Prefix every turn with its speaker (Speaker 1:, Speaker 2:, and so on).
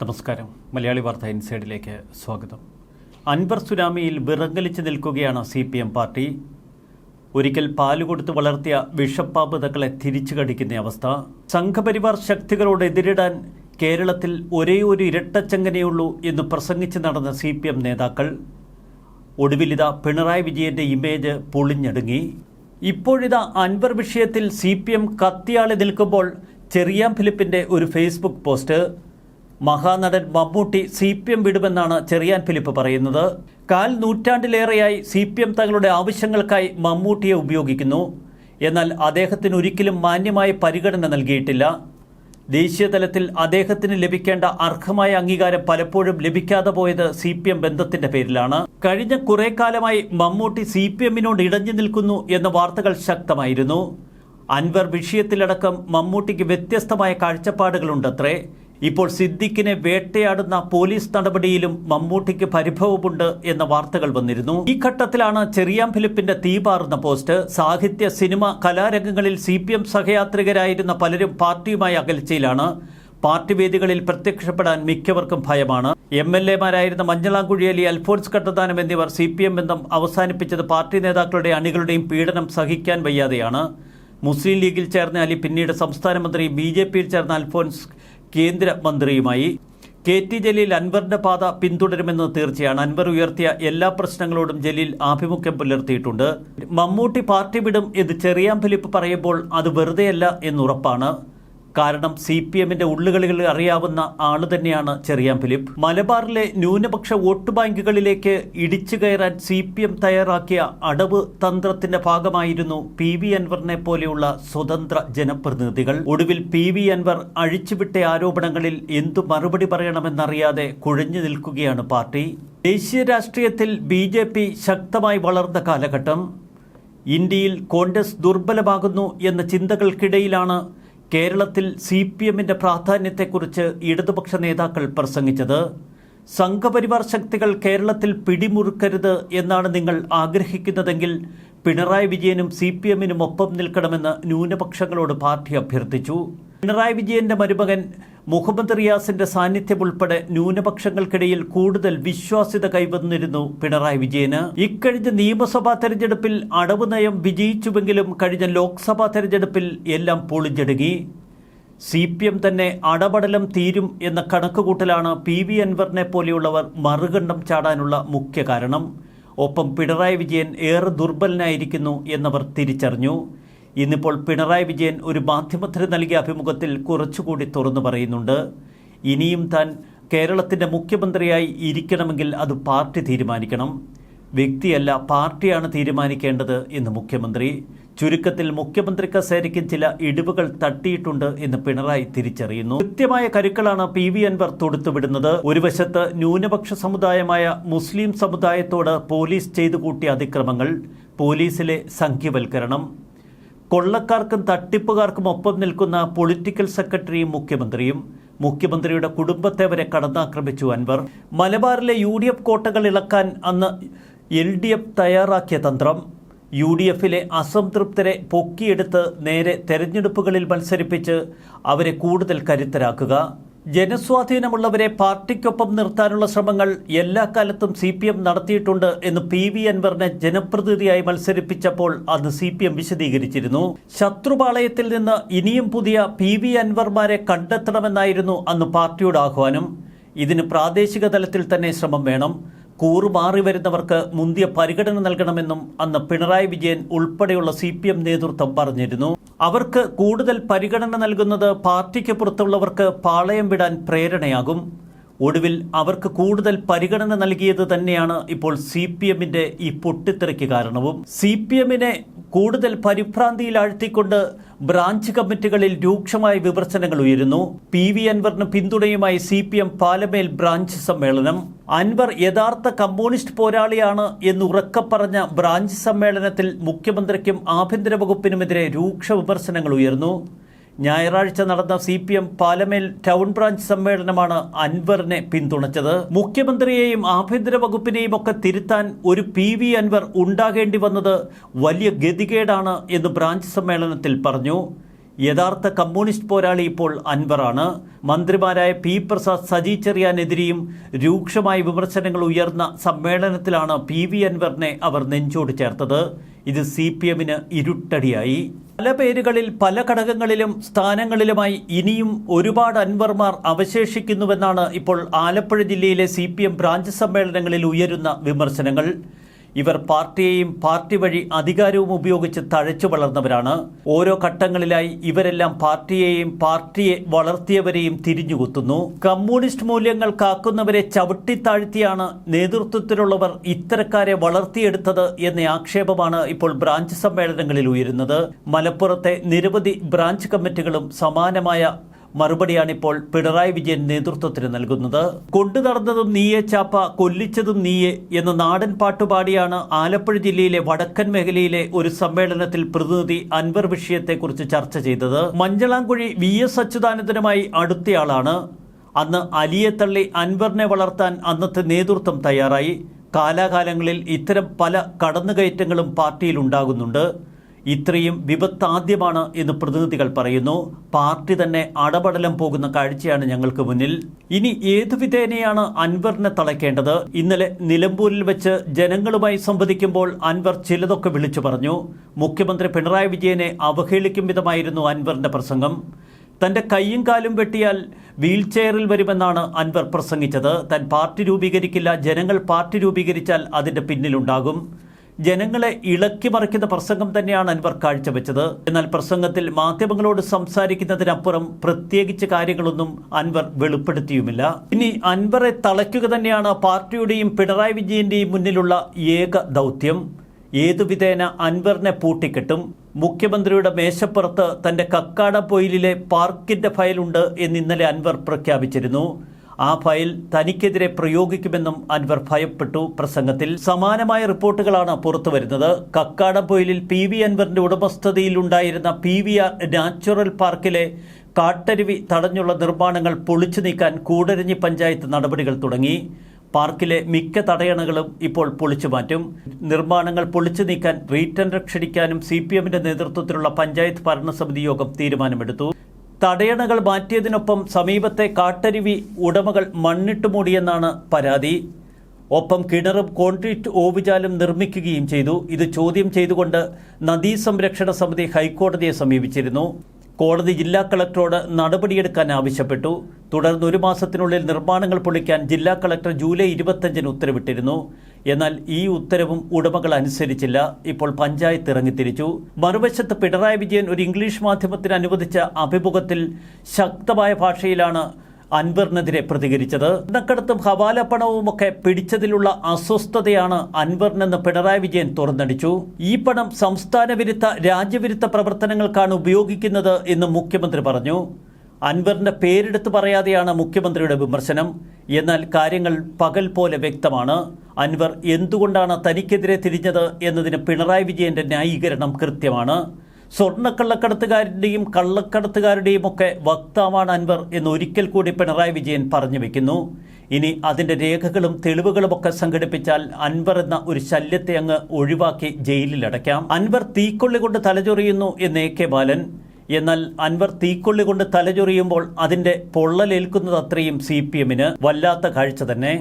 Speaker 1: നമസ്കാരം. മലയാളി വാർത്ത ഇൻസൈഡിലേക്ക് സ്വാഗതം. അൻവർ സുനാമിയിൽ വിറങ്ങലിച്ച് നിൽക്കുകയാണ് സി പി എം പാർട്ടി. ഒരിക്കൽ പാൽ കൊടുത്ത് വളർത്തിയ വിഷപ്പാമ്പുതകളെ തിരിച്ചു കടിക്കുന്ന അവസ്ഥ. സംഘപരിവാർ ശക്തികളോട് എതിരിടാൻ കേരളത്തിൽ ഒരേ ഒരു ഇരട്ടച്ചങ്ങനെയുള്ളൂ എന്ന് പ്രസംഗിച്ച് നടന്ന സി പി എം നേതാക്കൾ ഒടുവിലിത പിണറായി വിജയന്റെ ഇമേജ് പൊളിഞ്ഞടുങ്ങി. ഇപ്പോഴിതാ അൻവർ വിഷയത്തിൽ സി പി എം കത്തിയാളി നിൽക്കുമ്പോൾ ചെറിയാം ഫിലിപ്പിന്റെ ഒരു ഫേസ്ബുക്ക് പോസ്റ്റ്. മഹാനടൻ മമ്മൂട്ടി സി പി എം വിടുമെന്നാണ് ചെറിയാൻ ഫിലിപ്പ് പറയുന്നത്. കാൽ നൂറ്റാണ്ടിലേറെയായി സി പി എം തങ്ങളുടെ ആവശ്യങ്ങൾക്കായി മമ്മൂട്ടിയെ ഉപയോഗിക്കുന്നു. എന്നാൽ അദ്ദേഹത്തിന് ഒരിക്കലും മാന്യമായ പരിഗണന നൽകിയിട്ടില്ല. ദേശീയ തലത്തിൽ അദ്ദേഹത്തിന് ലഭിക്കേണ്ട അർഹമായ അംഗീകാരം പലപ്പോഴും ലഭിക്കാതെ പോയത് സി പി എം ബന്ധത്തിന്റെ പേരിലാണ്. കഴിഞ്ഞ കുറെ കാലമായി മമ്മൂട്ടി സി പി എമ്മിനോട് ഇടഞ്ഞു നിൽക്കുന്നു എന്ന വാർത്തകൾ ശക്തമായിരുന്നു. അൻവർ വിഷയത്തിലടക്കം മമ്മൂട്ടിക്ക് വ്യത്യസ്തമായ കാഴ്ചപ്പാടുകളുണ്ടത്രേ. ഇപ്പോൾ സിദ്ദിഖിനെ വേട്ടയാടുന്ന പോലീസ് നടപടിയിലും മമ്മൂട്ടിക്ക് പരിഭവമുണ്ട് എന്ന വാർത്തകൾ വന്നിരുന്നു. ഈ ഘട്ടത്തിലാണ് ചെറിയാം ഫിലിപ്പിന്റെ തീപാറുന്ന പോസ്റ്റ്. സാഹിത്യ സിനിമ കലാരംഗങ്ങളിൽ സി പി എം സഹയാത്രികരായിരുന്ന പലരും പാർട്ടിയുമായി അകൽച്ചയിലാണ്. പാർട്ടി വേദികളിൽ പ്രത്യക്ഷപ്പെടാൻ മിക്കവർക്കും ഭയമാണ്. എം എൽ എമാരായിരുന്ന മഞ്ഞളാംകുഴിയലി അൽഫോൺസ് കട്ടത്താനം എന്നിവർ സി പി എം ബന്ധം അവസാനിപ്പിച്ചത് പാർട്ടി നേതാക്കളുടെ അണികളുടെയും പീഡനം സഹിക്കാൻ വയ്യാതെയാണ്. മുസ്ലിം ലീഗിൽ ചേർന്ന അലി പിന്നീട് സംസ്ഥാന മന്ത്രി ബി ജെ പിയിൽ ചേർന്ന അൽഫോൺസ് കേന്ദ്രമന്ത്രിയുമായി. കെ ടി ജലീൽ അൻവറിന്റെ പാത പിന്തുടരുമെന്ന് തീർച്ചയാണ്. അൻവർ ഉയർത്തിയ എല്ലാ പ്രശ്നങ്ങളോടും ജലീൽ ആഭിമുഖ്യം പുലർത്തിയിട്ടുണ്ട്. മമ്മൂട്ടി പാർട്ടി വിടും എന്ന് ചെറിയാൻ ഫിലിപ്പ് പറയുമ്പോൾ അത് വെറുതെയല്ല എന്നുറപ്പാണ്. കാരണം സി പി എമ്മിന്റെ ഉള്ളുകളിൽ അറിയാവുന്ന ആൾ തന്നെയാണ് ചെറിയാൻ ഫിലിപ്പ്. മലബാറിലെ ന്യൂനപക്ഷ വോട്ട് ബാങ്കുകളിലേക്ക് ഇടിച്ചു കയറാൻ സി പി എം തയ്യാറാക്കിയ അടവ് തന്ത്രത്തിന്റെ ഭാഗമായിരുന്നു പി വി അൻവറിനെ പോലെയുള്ള സ്വതന്ത്ര ജനപ്രതിനിധികൾ. ഒടുവിൽ പി വി അൻവർ അഴിച്ചുവിട്ട ആരോപണങ്ങളിൽ എന്തു മറുപടി പറയണമെന്നറിയാതെ കുഴഞ്ഞു നിൽക്കുകയാണ് പാർട്ടി. ദേശീയ രാഷ്ട്രീയത്തിൽ ബി ജെ പി ശക്തമായി വളർന്ന കാലഘട്ടം. ഇന്ത്യയിൽ കോൺഗ്രസ് ദുർബലമാകുന്നു എന്ന ചിന്തകൾക്കിടയിലാണ് കേരളത്തിൽ സി പി എമ്മിന്റെ പ്രാധാന്യത്തെക്കുറിച്ച് ഇടതുപക്ഷ നേതാക്കൾ പ്രസംഗിച്ചത് സംഘപരിവാർ ശക്തികൾ കേരളത്തിൽ പിടിമുറുക്കരുത് എന്നാണ് നിങ്ങൾ ആഗ്രഹിക്കുന്നതെങ്കിൽ പിണറായി വിജയനും സി പി എമ്മിനും ഒപ്പം നിൽക്കണമെന്ന് ന്യൂനപക്ഷങ്ങളോട് പാർട്ടി അഭ്യർത്ഥിച്ചു. പിണറായി വിജയന്റെ മരുമകൻ മുഹമ്മദ് റിയാസിന്റെ സാന്നിധ്യം ഉൾപ്പെടെ ന്യൂനപക്ഷങ്ങൾക്കിടയിൽ കൂടുതൽ വിശ്വാസ്യത കൈവന്നിരുന്നു പിണറായി വിജയന്. ഇക്കഴിഞ്ഞ നിയമസഭാ തെരഞ്ഞെടുപ്പിൽ അടവ് നയം വിജയിച്ചുവെങ്കിലും കഴിഞ്ഞ ലോക്സഭാ തെരഞ്ഞെടുപ്പിൽ എല്ലാം പൊളിഞ്ഞടുങ്ങി. സി പി എം തന്നെ അടപടലം തീരും എന്ന കണക്കുകൂട്ടലാണ് പി വി അൻവറിനെ പോലെയുള്ളവർ മറുകണ്ഠം ചാടാനുള്ള മുഖ്യ കാരണം. ഒപ്പം പിണറായി വിജയൻ ഏറെ ദുർബലനായിരിക്കുന്നു എന്നവർ തിരിച്ചറിഞ്ഞു. ഇന്നിപ്പോൾ പിണറായി വിജയൻ ഒരു മാധ്യമത്തിന് നൽകിയ അഭിമുഖത്തിൽ കുറച്ചുകൂടി തുറന്നു പറയുന്നുണ്ട്. ഇനിയും താൻ കേരളത്തിന്റെ മുഖ്യമന്ത്രിയായി ഇരിക്കണമെങ്കിൽ അത് പാർട്ടി തീരുമാനിക്കണം. വ്യക്തിയല്ല പാർട്ടിയാണ് തീരുമാനിക്കേണ്ടത് എന്ന് മുഖ്യമന്ത്രി. ചുരുക്കത്തിൽ മുഖ്യമന്ത്രി കസേരയ്ക്കും ചില ഇടിവുകൾ തട്ടിയിട്ടുണ്ട് എന്ന് പിണറായി തിരിച്ചറിയുന്നു. കൃത്യമായ കരുക്കളാണ് പി വി അൻവർ തൊടുത്തുവിടുന്നത്. ഒരു വശത്ത് ന്യൂനപക്ഷ സമുദായമായ മുസ്ലിം സമുദായത്തോട് പോലീസ് ചെയ്തു കൂട്ടിയ അതിക്രമങ്ങൾ പോലീസിലെ സംഖ്യവൽക്കരണം. കൊള്ളക്കാർക്കും തട്ടിപ്പുകാർക്കും ഒപ്പം നിൽക്കുന്ന പൊളിറ്റിക്കൽ സെക്രട്ടറിയും മുഖ്യമന്ത്രിയും മുഖ്യമന്ത്രിയുടെ കുടുംബത്തെ വരെ കടന്നാക്രമിച്ചു അൻവർ. മലബാറിലെ യു ഡി എഫ് കോട്ടകൾ ഇളക്കാൻ അന്ന് എൽ ഡി എഫ് തയ്യാറാക്കിയ തന്ത്രം. യു ഡി എഫിലെ അസംതൃപ്തരെ പൊക്കിയെടുത്ത് നേരെ തെരഞ്ഞെടുപ്പുകളിൽ മത്സരിപ്പിച്ച് അവരെ കൂടുതൽ കരുത്തരാക്കുക. ജനസ്വാധീനമുള്ളവരെ പാർട്ടിക്കൊപ്പം നിർത്താനുള്ള ശ്രമങ്ങൾ എല്ലാ കാലത്തും സി പി എം നടത്തിയിട്ടുണ്ട് എന്ന് പി വി അൻവറിനെ ജനപ്രതിനിധിയായി മത്സരിപ്പിച്ചപ്പോൾ അന്ന് സി പി എം വിശദീകരിച്ചിരുന്നു. ശത്രുപാളയത്തിൽ നിന്ന് ഇനിയും പുതിയ പി വി അൻവർമാരെ കണ്ടെത്തണമെന്നായിരുന്നു അന്ന് പാർട്ടിയുടെ ആഹ്വാനം. ഇതിന് പ്രാദേശിക തലത്തിൽ തന്നെ ശ്രമം വേണം. കൂറുമാറി വരുന്നവർക്ക് മുന്തിയ പരിഗണന നൽകണമെന്നും അന്ന് പിണറായി വിജയൻ ഉൾപ്പെടെയുള്ള സി പി എം നേതൃത്വം പറഞ്ഞിരുന്നു. അവർക്ക് കൂടുതൽ പരിഗണന നൽകുന്നത് പാർട്ടിക്ക് പുറത്തുള്ളവർക്ക് പാളയം വിടാൻ പ്രേരണയാകും. ഒടുവിൽ അവർക്ക് കൂടുതൽ പരിഗണന നൽകിയത് തന്നെയാണ് ഇപ്പോൾ സി പി എമ്മിന്റെ ഈ പൊട്ടിത്തെറിക്ക് കാരണവും. സി പി എമ്മിനെ കൂടുതൽ പരിഭ്രാന്തിയിലാഴ്ത്തിക്കൊണ്ട് ബ്രാഞ്ച് കമ്മിറ്റികളിൽ രൂക്ഷമായ വിമർശനങ്ങൾ ഉയരുന്നു. പി വി അൻവറിന് പിന്തുണയുമായി C P M Palamel branch സമ്മേളനം. അൻവർ യഥാർത്ഥ കമ്മ്യൂണിസ്റ്റ് പോരാളിയാണ് എന്ന് ഉറക്കെ പറഞ്ഞ ബ്രാഞ്ച് സമ്മേളനത്തിൽ മുഖ്യമന്ത്രിക്കും ആഭ്യന്തര വകുപ്പിനുമെതിരെ രൂക്ഷ വിമർശനങ്ങൾ ഉയർന്നു. ഞായറാഴ്ച നടന്ന C P M Palamel town branch സമ്മേളനമാണ് അൻവറിനെ പിന്തുണച്ചത്. മുഖ്യമന്ത്രിയെയും ആഭ്യന്തര വകുപ്പിനെയും ഒക്കെ തിരുത്താൻ ഒരു പി വി അൻവർ ഉണ്ടാകേണ്ടി വന്നത് വലിയ ഗതികേടാണ് എന്ന് ബ്രാഞ്ച് സമ്മേളനത്തിൽ പറഞ്ഞു. യഥാർത്ഥ കമ്മ്യൂണിസ്റ്റ് പോരാളി ഇപ്പോൾ അൻവറാണ്. മന്ത്രിമാരായ പി പ്രസാദ് സജി ചെറിയാനെതിരെയും രൂക്ഷമായ വിമർശനങ്ങൾ ഉയർന്ന സമ്മേളനത്തിലാണ് പി വി അൻവറിനെ അവർ നെഞ്ചോട് ചേർത്തത്. ഇത് സി പി എമ്മിന് ഇരുട്ടടിയായി. പല പേരുകളിൽ പല ഘടകങ്ങളിലും സ്ഥാനങ്ങളിലുമായി ഇനിയും ഒരുപാട് അൻവർമാർ അവശേഷിക്കുന്നുവെന്നാണ് ഇപ്പോൾ ആലപ്പുഴ ജില്ലയിലെ സി പി എം ബ്രാഞ്ച് സമ്മേളനങ്ങളിൽ ഉയരുന്ന വിമർശനങ്ങൾ. ഇവർ പാർട്ടിയെയും പാർട്ടി വഴി അധികാരവും ഉപയോഗിച്ച് തഴച്ചു വളർന്നവരാണ്. ഓരോ ഘട്ടങ്ങളിലായി ഇവരെല്ലാം പാർട്ടിയെയും പാർട്ടിയെ വളർത്തിയവരെയും തിരിഞ്ഞുകുത്തുന്നു. കമ്മ്യൂണിസ്റ്റ് മൂല്യങ്ങൾ കാക്കുന്നവരെ ചവിട്ടിത്താഴ്ത്തിയാണ് നേതൃത്വത്തിലുള്ളവർ ഇത്തരക്കാരെ വളർത്തിയെടുത്തത് എന്ന ആക്ഷേപമാണ് ഇപ്പോൾ ബ്രാഞ്ച് സമ്മേളനങ്ങളിൽ ഉയരുന്നത്. മലപ്പുറത്തെ നിരവധി ബ്രാഞ്ച് കമ്മിറ്റികളും സമാനമായ മറുപടിയാണിപ്പോൾ പിണറായി വിജയൻ നേതൃത്വത്തിന് നൽകുന്നത്. കൊണ്ടു നടന്നതും നീയെ ചാപ്പ കൊല്ലിച്ചതും നീയെ എന്ന നാടൻ പാട്ടുപാടിയാണ് ആലപ്പുഴ ജില്ലയിലെ വടക്കൻ മേഖലയിലെ ഒരു സമ്മേളനത്തിൽ പ്രതിനിധി അൻവർ വിഷയത്തെക്കുറിച്ച് ചർച്ച ചെയ്തത്. മഞ്ചളാംകുഴി വി എസ് അച്യുതാനന്ദനുമായി അടുത്തയാളാണ്. അന്ന് അലിയെ തള്ളി അൻവറിനെ വളർത്താൻ അന്നത്തെ നേതൃത്വം തയ്യാറായി. കാലാകാലങ്ങളിൽ ഇത്തരം പല കടന്നുകയറ്റങ്ങളും പാർട്ടിയിൽ ഉണ്ടാകുന്നുണ്ട്. ഇത്രയും വിപത്താദ്യമാണ് എന്ന് പ്രതിനിധികൾ പറയുന്നു. പാർട്ടി തന്നെ അടപടലം പോകുന്ന കാഴ്ചയാണ് ഞങ്ങൾക്ക് മുന്നിൽ. ഇനി ഏതു വിധേനയാണ് അൻവറിനെ തളയ്ക്കേണ്ടത്? ഇന്നലെ നിലമ്പൂരിൽ വെച്ച് ജനങ്ങളുമായി സംവദിക്കുമ്പോൾ അൻവർ ചിലതൊക്കെ വിളിച്ചു പറഞ്ഞു. മുഖ്യമന്ത്രി പിണറായി വിജയനെ അവഹേളിക്കും വിധമായിരുന്നു അൻവറിന്റെ പ്രസംഗം. തന്റെ കൈയും കാലും വെട്ടിയാൽ വീൽ ചെയറിൽ വരുമെന്നാണ് അൻവർ പ്രസംഗിച്ചത്. താൻ പാർട്ടി രൂപീകരിക്കില്ല ജനങ്ങൾ പാർട്ടി രൂപീകരിച്ചാൽ അതിന്റെ പിന്നിലുണ്ടാകും. ജനങ്ങളെ ഇളക്കി മറിക്കുന്ന പ്രസംഗം തന്നെയാണ് അൻവർ കാഴ്ചവെച്ചത്. എന്നാൽ പ്രസംഗത്തിൽ മാധ്യമങ്ങളോട് സംസാരിക്കുന്നതിനപ്പുറം പ്രത്യേകിച്ച് കാര്യങ്ങളൊന്നും അൻവർ വെളിപ്പെടുത്തിയുമില്ല. ഇനി അൻവറെ തളയ്ക്കുക തന്നെയാണ് പാർട്ടിയുടെയും പിണറായി വിജയന്റെയും മുന്നിലുള്ള ഏക ദൗത്യം. ഏതുവിധേന അൻവറിനെ പൂട്ടിക്കെട്ടും. മുഖ്യമന്ത്രിയുടെ മേശപ്പുറത്ത് തന്റെ കക്കാട പൊയിലിലെ പാർക്കിന്റെ ഫയലുണ്ട് എന്ന് ഇന്നലെ അൻവർ പ്രഖ്യാപിച്ചിരുന്നു. ആ ഫയൽ തനിക്കെതിരെ പ്രയോഗിക്കുമെന്നും അൻവർ ഭയപ്പെട്ടു. പ്രസംഗത്തിൽ സമാനമായ റിപ്പോർട്ടുകളാണ് പുറത്തുവരുന്നത്. കക്കാടംപൊയിലിൽ പി വി അൻവറിന്റെ ഉടമസ്ഥതയിലുണ്ടായിരുന്ന പി വി ആർ നാച്ചുറൽ പാർക്കിലെ കാട്ടരുവി തടഞ്ഞുള്ള നിർമ്മാണങ്ങൾ പൊളിച്ചു നീക്കാൻ കൂടരഞ്ഞി പഞ്ചായത്ത് നടപടികൾ തുടങ്ങി. പാർക്കിലെ മിക്ക തടയണകളും ഇപ്പോൾ പൊളിച്ചു മാറ്റും. നിർമ്മാണങ്ങൾ പൊളിച്ചു നീക്കാൻ റീറ്റൻ രക്ഷിക്കാനും സി പി എമ്മിന്റെ നേതൃത്വത്തിലുള്ള പഞ്ചായത്ത് ഭരണസമിതി യോഗം തീരുമാനമെടുത്തു. തടയണകൾ മാറ്റിയതിനൊപ്പം സമീപത്തെ കാട്ടരുവി ഉടമകൾ മണ്ണിട്ട് മൂടിയെന്നാണ് പരാതി. ഒപ്പം കിണറും കോൺക്രീറ്റ് ഓവുചാലും നിർമ്മിക്കുകയും ചെയ്തു. ഇത് ചോദ്യം ചെയ്തുകൊണ്ട് നദീ സംരക്ഷണ സമിതി ഹൈക്കോടതിയെ സമീപിച്ചിരുന്നു. കോടതി ജില്ലാ കളക്ടറോട് നടപടിയെടുക്കാൻ ആവശ്യപ്പെട്ടു. തുടർന്ന് ഒരു മാസത്തിനുള്ളിൽ നിർമ്മാണങ്ങൾ പൊളിക്കാൻ ജില്ലാ കളക്ടർ ജൂലൈ ഇരുപത്തഞ്ചിന് ഉത്തരവിട്ടിരുന്നു. എന്നാൽ ഈ ഉത്തരവും ഉടമകൾ അനുസരിച്ചില്ല. ഇപ്പോൾ പഞ്ചായത്ത് ഇറങ്ങിത്തിരിച്ചു മറുവശത്ത് പിണറായി വിജയൻ ഒരു ഇംഗ്ലീഷ് മാധ്യമത്തിന് അനുവദിച്ച അഭിമുഖത്തിൽ ശക്തമായ ഭാഷയിലാണ് അൻവറിനെതിരെ പ്രതികരിച്ചത്. സ്വർണക്കടത്തും ഹവാല പണവുമൊക്കെ പിടിച്ചതിലുള്ള അസ്വസ്ഥതയാണ് അൻവറിനെന്ന് പിണറായി വിജയൻ തുറന്നടിച്ചു. ഈ പണം സംസ്ഥാന വിരുദ്ധ രാജ്യവിരുദ്ധ പ്രവർത്തനങ്ങൾക്കാണ് ഉപയോഗിക്കുന്നത് എന്ന് മുഖ്യമന്ത്രി പറഞ്ഞു. അൻവറിന്റെ പേരെടുത്ത് പറയാതെയാണ് മുഖ്യമന്ത്രിയുടെ വിമർശനം. എന്നാൽ കാര്യങ്ങൾ പകൽ പോലെ വ്യക്തമാണ്. അൻവർ എന്തുകൊണ്ടാണ് തനിക്കെതിരെ തിരിഞ്ഞത് എന്നതിന് പിണറായി വിജയന്റെ ന്യായീകരണം കൃത്യമാണ്. സ്വർണക്കള്ളക്കടത്തുകാരുടെയും കള്ളക്കടത്തുകാരുടെയും ഒക്കെ വക്താവാണ് അൻവർ എന്ന് ഒരിക്കൽ കൂടി പിണറായി വിജയൻ പറഞ്ഞു വെക്കുന്നു. ഇനി അതിന്റെ രേഖകളും തെളിവുകളുമൊക്കെ സംഘടിപ്പിച്ചാൽ അൻവർ എന്ന ഒരു ശല്യത്തെ അങ്ങ് ഒഴിവാക്കി ജയിലിലടയ്ക്കാം അൻവർ തീക്കൊള്ളി കൊണ്ട് തലചൊറിയുന്നു എന്ന് എ കെ ബാലൻ. എന്നാൽ അൻവർ തീക്കൊള്ളി കൊണ്ട് തലചൊറിയുമ്പോൾ അതിന്റെ പൊള്ളലേൽക്കുന്നത് അത്രയും സി പി എമ്മിന് വല്ലാത്ത കാഴ്ച തന്നെ.